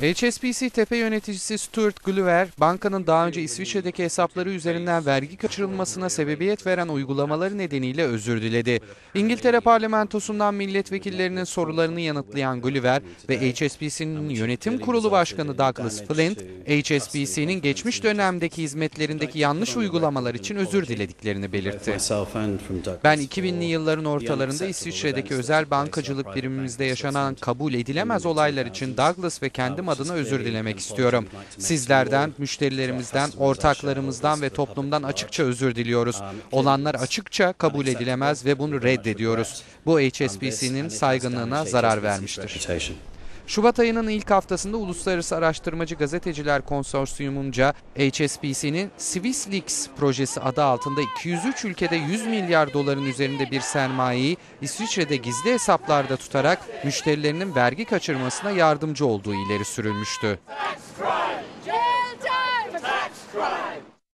HSBC tepe yöneticisi Stuart Gulliver, bankanın daha önce İsviçre'deki hesapları üzerinden vergi kaçırılmasına sebebiyet veren uygulamaları nedeniyle özür diledi. İngiltere parlamentosundan milletvekillerinin sorularını yanıtlayan Gulliver ve HSBC'nin yönetim kurulu başkanı Douglas Flint, HSBC'nin geçmiş dönemdeki hizmetlerindeki yanlış uygulamalar için özür dilediklerini belirtti. Ben 2000'li yılların ortalarında İsviçre'deki özel bankacılık birimimizde yaşanan kabul edilemez olaylar için Douglas ve kendim adına özür dilemek istiyorum. Sizlerden, müşterilerimizden, ortaklarımızdan ve toplumdan açıkça özür diliyoruz. Olanlar açıkça kabul edilemez ve bunu reddediyoruz. Bu HSBC'nin saygınlığına zarar vermiştir. Şubat ayının ilk haftasında Uluslararası Araştırmacı Gazeteciler Konsorsiyumunca HSBC'nin Swiss Leaks projesi adı altında 203 ülkede 100 milyar doların üzerinde bir sermayeyi İsviçre'de gizli hesaplarda tutarak müşterilerinin vergi kaçırmasına yardımcı olduğu ileri sürülmüştü. Tax crime. Jail time. Tax crime.